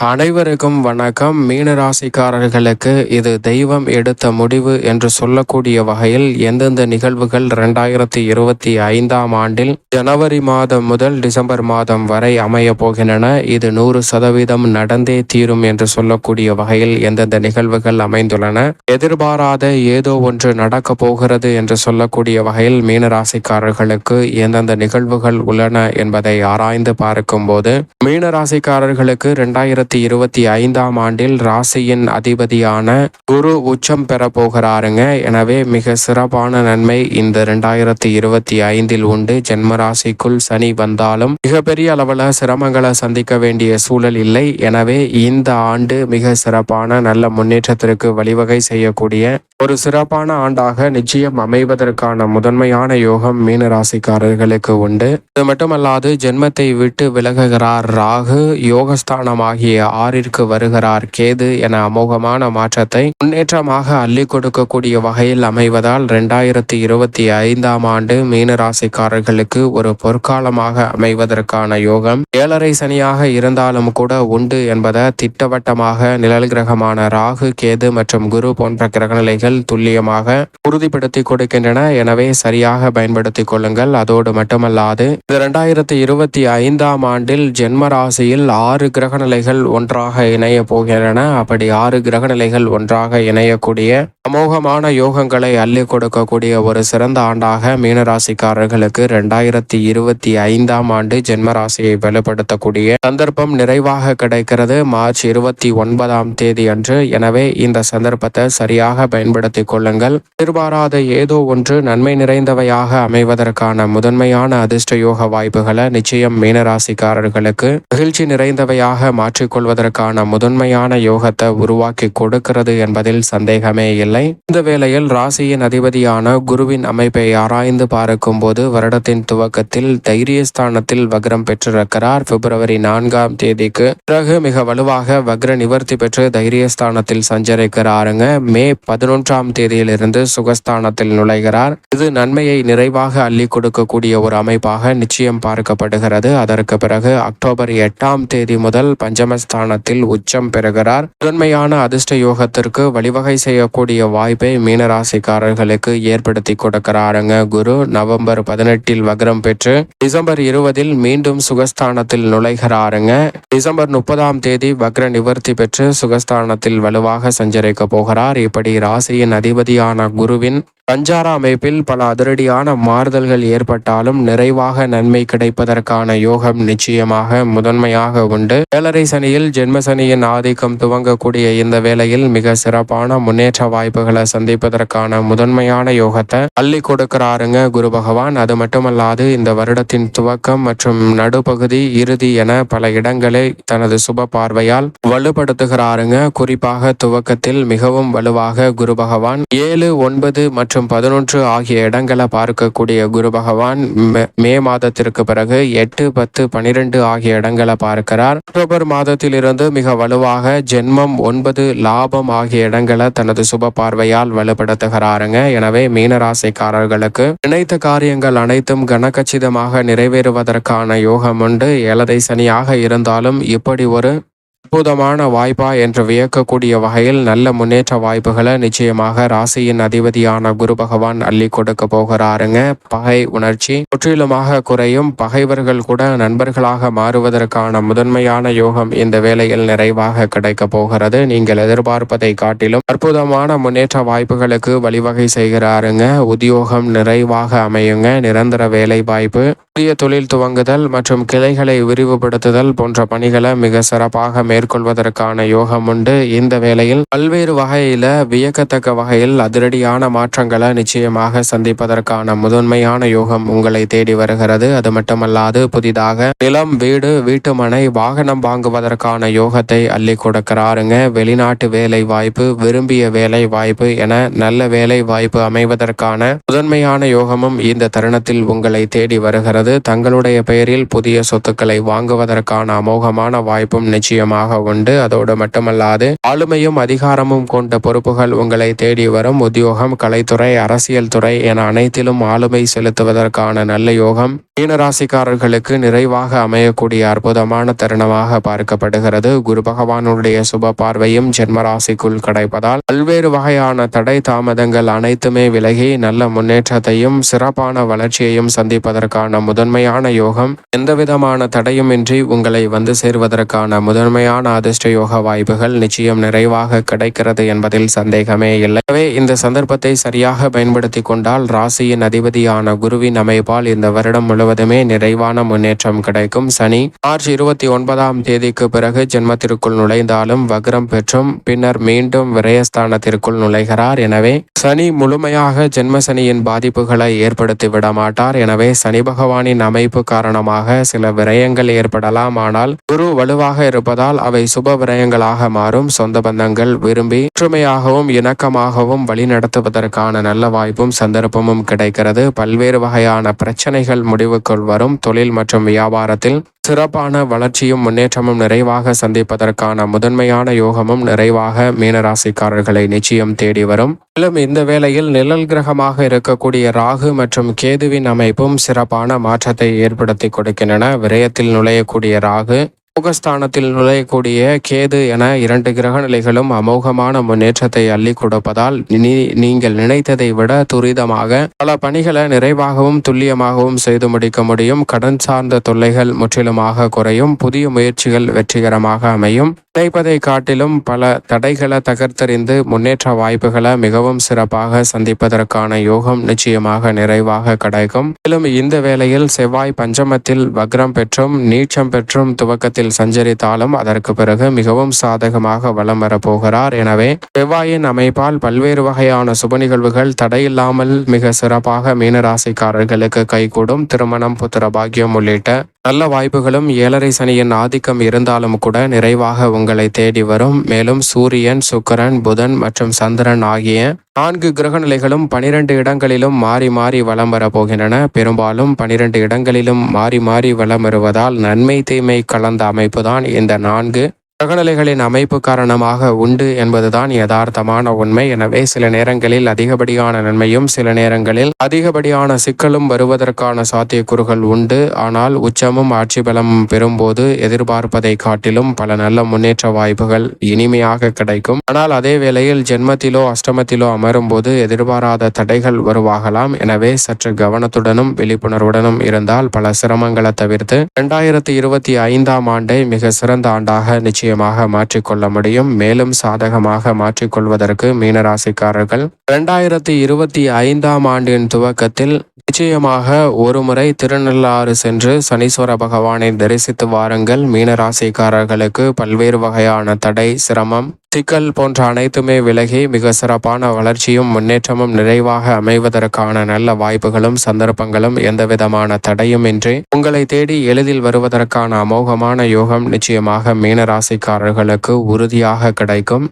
அனைவருக்கும் வணக்கம். மீனராசிக்காரர்களுக்கு இது தெய்வம் எடுத்த முடிவு என்று சொல்லக்கூடிய வகையில் எந்தெந்த நிகழ்வுகள் இரண்டாயிரத்தி இருபத்தி ஐந்தாம் ஆண்டில் ஜனவரி மாதம் முதல் டிசம்பர் மாதம் வரை அமைய போகின்றன. இது நூறு சதவீதம் நடந்தே தீரும் என்று சொல்லக்கூடிய வகையில் எந்தெந்த நிகழ்வுகள் அமைந்துள்ளன. எதிர்பாராத ஏதோ ஒன்று நடக்க போகிறது என்று சொல்லக்கூடிய வகையில் மீனராசிக்காரர்களுக்கு எந்தெந்த நிகழ்வுகள் உள்ளன என்பதை ஆராய்ந்து பார்க்கும்போது மீனராசிக்காரர்களுக்கு இரண்டாயிரத்தி ரெண்டாயிரத்தி இருபத்தி ஐந்தாம் ஆண்டில் ராசியின் அதிபதியான குரு உச்சம் பெற போகிறாருங்க. எனவே மிக சிறப்பான நன்மை இந்த இரண்டாயிரத்தி இருபத்தி ஐந்தில் உண்டு. ஜென்மராசிக்குள் சனி வந்தாலும் மிகப்பெரிய அளவில் சிரமங்களை சந்திக்க வேண்டிய சூழல் இல்லை. எனவே இந்த ஆண்டு மிக சிறப்பான நல்ல முன்னேற்றத்திற்கு வழிவகை செய்யக்கூடிய ஒரு சிறப்பான ஆண்டாக நிச்சயம் அமைவதற்கான முதன்மையான யோகம் மீன ராசிக்காரர்களுக்கு உண்டு. இது மட்டுமல்லாது ஜென்மத்தை விட்டு விலகுகிறார் ராகு. யோகஸ்தானமாகிய ஆறிற்கு வருகிறார். கேது என அமோகமான மாற்றத்தை முன்னேற்றமாக அள்ளி கொடுக்கக்கூடிய வகையில் அமைவதால் இரண்டாயிரத்தி இருபத்தி ஐந்தாம் ஆண்டு மீனராசிக்காரர்களுக்கு ஒரு பொற்காலமாக அமைவதற்கான யோகம் ஏழரை சனியாக இருந்தாலும் கூட உண்டு என்பதை திட்டவட்டமாக நிழல் கிரகமான ராகு கேது மற்றும் குரு போன்ற கிரகநிலைகள் துல்லியமாக உறுதிப்படுத்தி கொடுக்கின்றன. எனவே சரியாக பயன்படுத்திக் கொள்ளுங்கள். அதோடு மட்டுமல்லாது இரண்டாயிரத்தி இருபத்தி ஐந்தாம் ஆண்டில் ஜென்ம ராசியில் ஆறு கிரகநிலைகள் ஒன்றாக இணைய போகின்றன அப்படி ஆறு கிரகநிலைகள் ஒன்றாக இணையக்கூடிய அமோகமான யோகங்களை அள்ளி கொடுக்கக்கூடிய ஒரு சிறந்த ஆண்டாக மீனராசிக்காரர்களுக்கு ரெண்டாயிரத்தி இருபத்தி ஐந்தாம் ஆண்டு ஜென்மராசியை வலுப்படுத்தக்கூடிய சந்தர்ப்பம் நிறைவாக கிடைக்கிறது. மார்ச் இருபத்தி ஒன்பதாம் தேதி அன்று. எனவே இந்த சந்தர்ப்பத்தை சரியாக பயன்படுத்திக் கொள்ளுங்கள். எதிர்பாராத ஏதோ ஒன்று நன்மை நிறைந்தவையாக அமைவதற்கான முதன்மையான அதிர்ஷ்ட யோக வாய்ப்புகளை நிச்சயம் மீனராசிக்காரர்களுக்கு மகிழ்ச்சி நிறைந்தவையாக மாற்றிக்கொள்வதற்கான முதன்மையான யோகத்தை உருவாக்கி கொடுக்கிறது என்பதில் சந்தேகமே இல்லை. இல்லை இந்த வேளையில் ராசியின் அதிபதியான குருவின் அமைப்பை ஆராய்ந்து பார்க்கும் போது வருடத்தின் துவக்கத்தில் தைரியஸ்தானத்தில் வக்ரம் பெற்றிருக்கிறார். பிப்ரவரி நான்காம் தேதிக்கு பிறகு மிக வலுவாக வக்ர நிவர்த்தி பெற்று தைரியஸ்தானத்தில் சஞ்சரிக்கிறாருங்க. மே பதினொன்றாம் தேதியிலிருந்து சுகஸ்தானத்தில் நுழைகிறார். இது நன்மையை நிறைவாக அள்ளி கொடுக்கக்கூடிய ஒரு அமைப்பாக நிச்சயம் பார்க்கப்படுகிறது. அதற்கு பிறகு அக்டோபர் எட்டாம் தேதி முதல் பஞ்சமஸ்தானத்தில் உச்சம் பெறுகிறார். முதன்மையான அதிர்ஷ்ட யோகத்திற்கு வழிவகை செய்யக்கூடிய வாய்ப்பை மீனராசிக்காரர்களுக்கு ஏற்படுத்தி கொடுக்கிறாருங்க. குரு நவம்பர் பதினெட்டில் வக்ரம் பெற்று டிசம்பர் இருபதில் மீண்டும் சுகஸ்தானத்தில் நுழைகிறாருங்க. டிசம்பர் முப்பதாம் தேதி வக்ர நிவர்த்தி பெற்று சுகஸ்தானத்தில் வலுவாக சஞ்சரிக்க போகிறார். இப்படி ராசியின் அதிபதியான குருவின் பஞ்சாரா அமைப்பில் பல அதிரடியான மாறுதல்கள் ஏற்பட்டாலும் நிறைவாக நன்மை கிடைப்பதற்கான யோகம் நிச்சயமாக முதன்மையாக உண்டு. ஏழரை சனியில் ஜென்ம சனியின் ஆதிக்கம் துவங்கக்கூடிய இந்த வேளையில் மிக சிறப்பான முன்னேற்ற வாய்ப்புகளை சந்திப்பதற்கான முதன்மையான யோகத்தை அள்ளி கொடுக்கிறாருங்க குரு பகவான். அது மட்டுமல்லாது இந்த வருடத்தின் துவக்கம் மற்றும் நடுப்பகுதி இறுதி என பல இடங்களை தனது சுப பார்வையால் வலுப்படுத்துகிறாருங்க. குறிப்பாக துவக்கத்தில் மிகவும் வலுவாக குரு பகவான் ஏழு ஒன்பது மற்றும் மற்றும் பதினொன்று ஆகிய இடங்களை பார்க்கக்கூடிய குரு பகவான் மே மாதத்திற்கு பிறகு எட்டு பத்து பனிரெண்டு ஆகிய இடங்களை பார்க்கிறார். அக்டோபர் மாதத்திலிருந்து மிக வலுவாக ஜென்மம் ஒன்பது லாபம் ஆகிய இடங்களை தனது சுப பார்வையால் வலுப்படுத்துகிறாருங்க. எனவே மீனராசிக்காரர்களுக்கு நினைத்த காரியங்கள் அனைத்தும் கனக்கச்சிதமாக நிறைவேறுவதற்கான யோகம் உண்டு. ஏழதை சனியாக இருந்தாலும் இப்படி ஒரு அற்புதமான வாய்ப்பா என்று வியக்கக்கூடிய வகையில் நல்ல முன்னேற்ற வாய்ப்புகளை நிச்சயமாக ராசியின் அதிபதியான குரு பகவான் அள்ளி கொடுக்க போகிறாருங்க. பகை உணர்ச்சி முற்றிலுமாக குறையும். பகைவர்கள் கூட நண்பர்களாக மாறுவதற்கான முதன்மையான யோகம் இந்த வேளையில் நிறைவாக கிடைக்க போகிறது. நீங்கள் எதிர்பார்ப்பதை காட்டிலும் அற்புதமான முன்னேற்ற வாய்ப்புகளுக்கு வழிவகை செய்கிறாருங்க. உத்தியோகம் நிறைவாக அமையுங்க. நிரந்தர வேலை வாய்ப்பு புதிய தொழில் துவங்குதல் மற்றும் கிளைகளை விரிவுபடுத்துதல் போன்ற பணிகளை மிக சிறப்பாக மேற்கொள்வதற்கான யோகம் உண்டு. இந்த வேளையில் பல்வேறு வகையில வியக்கத்தக்க வகையில் அதிரடியான மாற்றங்களை நிச்சயமாக சந்திப்பதற்கான முதன்மையான யோகம் உங்களை தேடி வருகிறது. அது மட்டுமல்லாது புதிதாக நிலம் வீடு வீட்டுமனை வாகனம் வாங்குவதற்கான யோகத்தை அள்ளி கொடுக்கிறாருங்க. வெளிநாட்டு வேலை வாய்ப்பு விரும்பிய வேலை வாய்ப்பு என நல்ல வேலை வாய்ப்பு அமைவதற்கான முதன்மையான யோகமும் இந்த தருணத்தில் உங்களை தேடி வருகிறது. தங்களுடைய பெயரில் புதிய சொத்துக்களை வாங்குவதற்கான அமோகமான வாய்ப்பும் நிச்சயமாக உண்டு அதோடு மட்டுமல்லாது ஆளுமையும் அதிகாரமும் கொண்ட பொறுப்புகள் உங்களை தேடி வரும் உத்தியோகம் கலைத்துறை அரசியல் துறை என அனைத்திலும் ஆளுமை செலுத்துவதற்கான நல்ல யோகம் மீனராசிக்காரர்களுக்கு நிறைவாக அமையக்கூடிய அற்புதமான தருணமாக பார்க்கப்படுகிறது. குரு பகவானுடைய சுப பார்வையும் ஜென்மராசிக்குள் கிடைப்பதால் பல்வேறு வகையான தடை தாமதங்கள் அனைத்துமே விலகி நல்ல முன்னேற்றத்தையும் சிறப்பான வளர்ச்சியையும் சந்திப்பதற்கான முதன்மையான யோகம். எந்தவிதமான தடையுமின்றி உங்களை வந்து சேர்வதற்கான முதன்மையான உண்மையான அதிர்ஷ்ட யோக வாய்ப்புகள் நிச்சயம் நிறைவாக கிடைக்கிறது என்பதில் சந்தேகமே இல்லை. எனவே இந்த சந்தர்ப்பத்தை சரியாக பயன்படுத்தி கொண்டால் ராசியின் அதிபதியான குருவின் அமைப்பால் இந்த வருடம் முழுவதுமே நிறைவான முன்னேற்றம் கிடைக்கும். சனி மார்ச் இருபத்தி ஒன்பதாம் தேதிக்கு பிறகு ஜென்மத்திற்குள் நுழைந்தாலும் வக்ரம் பெற்றும் பின்னர் மீண்டும் விரயஸ்தானத்திற்குள் நுழைகிறார். எனவே சனி முழுமையாக ஜென்மசனியின் பாதிப்புகளை ஏற்படுத்தி விட மாட்டார் எனவே சனி பகவானின் அமைப்பு காரணமாக சில விரயங்கள் ஏற்படலாம். ஆனால் குரு வலுவாக இருப்பதால் அவை சுப விரயங்களாக மாறும். சொந்த பந்தங்கள் விரும்பி ஒற்றுமையாகவும் இணக்கமாகவும் வழிநடத்துவதற்கான நல்ல வாய்ப்பும் சந்தர்ப்பமும் கிடைக்கிறது. பல்வேறு வகையான பிரச்சனைகள் முடிவுக்குள் வரும். தொழில் மற்றும் வியாபாரத்தில் சிறப்பான வளர்ச்சியும் முன்னேற்றமும் நிறைவாக சந்திப்பதற்கான முதன்மையான யோகமும் நிறைவாக மீனராசிக்காரர்களை நிச்சயம் தேடி வரும். மேலும் இந்த வேளையில் நிழல் கிரகமாக இருக்கக்கூடிய ராகு மற்றும் கேதுவின் அமைப்பும் சிறப்பான மாற்றத்தை ஏற்படுத்தி கொடுக்கின்றன. விரயத்தில் நுழையக்கூடிய ராகு முகஸ்தானத்தில் நுழையக்கூடிய கேது என இரண்டு கிரக நிலைகளும் அமோகமான முன்னேற்றத்தை அள்ளி கொடுப்பதால் நீங்கள் நினைத்ததை விட துரிதமாக பல பணிகளை நிறைவாகவும் துல்லியமாகவும் செய்து முடிக்க முடியும். கடன் சார்ந்த தொல்லைகள் முற்றிலுமாக குறையும். புதிய முயற்சிகள் வெற்றிகரமாக அமையும். நினைப்பதை காட்டிலும் பல தடைகளை தகர்த்தறிந்து முன்னேற்ற வாய்ப்புகளை மிகவும் சிறப்பாக சந்திப்பதற்கான யோகம் நிச்சயமாக நிறைவாக கிடைக்கும். மேலும் இந்த வேளையில் செவ்வாய் பஞ்சமத்தில் வக்ரம் பெற்றும் நீச்சம் பெற்றும் துவக்கத்தில் சஞ்சரித்தாலும் அதற்கு பிறகு மிகவும் சாதகமாக வலம் வரப்போகிறார். எனவே செவ்வாயின் அமைப்பால் பல்வேறு வகையான சுப நிகழ்வுகள் தடையில்லாமல் மிக சிறப்பாக மீனராசிக்காரர்களுக்கு கைகூடும். திருமணம் புத்திர பாக்கியம் உள்ளிட்ட நல்ல வாய்ப்புகளும் ஏழரை சனியின் ஆதிக்கம் இருந்தாலும் கூட நிறைவாக உங்களை தேடி வரும். மேலும் சூரியன் சுக்கரன் புதன் மற்றும் சந்திரன் ஆகிய நான்கு கிரகநிலைகளும் பனிரெண்டு இடங்களிலும் மாறி மாறி வலம் வரப்போகின்றன பெரும்பாலும் பனிரெண்டு இடங்களிலும் மாறி மாறி வலம் வருவதால் நன்மை தீமை கலந்த அமைப்புதான் இந்த நான்கு கிரகநிலைகளின் அமைப்பு காரணமாக உண்டு என்பதுதான் யதார்த்தமான உண்மை. எனவே சில நேரங்களில் அதிகப்படியான நன்மையும் சில நேரங்களில் அதிகப்படியான சிக்கலும் வருவதற்கான சாத்தியக்கூறுகள் உண்டு. ஆனால் உச்சமும் ஆட்சி பலமும் பெறும்போது எதிர்பார்ப்பதை காட்டிலும் பல நல்ல முன்னேற்ற வாய்ப்புகள் இனிமையாக கிடைக்கும். ஆனால் அதே வேளையில் ஜென்மத்திலோ அஷ்டமத்திலோ அமரும் போது எதிர்பாராத தடைகள் உருவாகலாம் எனவே சற்று கவனத்துடனும் விழிப்புணர்வுடனும் இருந்தால் பல சிரமங்களை தவிர்த்து இரண்டாயிரத்தி இருபத்தி ஐந்தாம் ஆண்டை மிக சிறந்த ஆண்டாக நிச்சயம் விஷயமாக மாற்றிக்கொள்ள முடியும். மேலும் சாதகமாக மாற்றிக்கொள்வதற்கு மீனராசிக்காரர்கள் இரண்டாயிரத்தி இருபத்தி ஐந்தாம் ஆண்டின் துவக்கத்தில் நிச்சயமாக ஒருமுறை திருநள்ளாறு சென்று சனீஸ்வர பகவானை தரிசித்து வாருங்கள். மீனராசிக்காரர்களுக்கு பல்வேறு வகையான தடை சிரமம் சிக்கல் போன்ற அனைத்துமே விலகி மிக சிறப்பான வளர்ச்சியும் முன்னேற்றமும் நிறைவாக அமைவதற்கான நல்ல வாய்ப்புகளும் சந்தர்ப்பங்களும் எந்தவிதமான தடையுமின்றி உங்களை தேடி எளிதில் வருவதற்கான அமோகமான யோகம் நிச்சயமாக மீனராசிக்காரர்களுக்கு உறுதியாக கிடைக்கும்.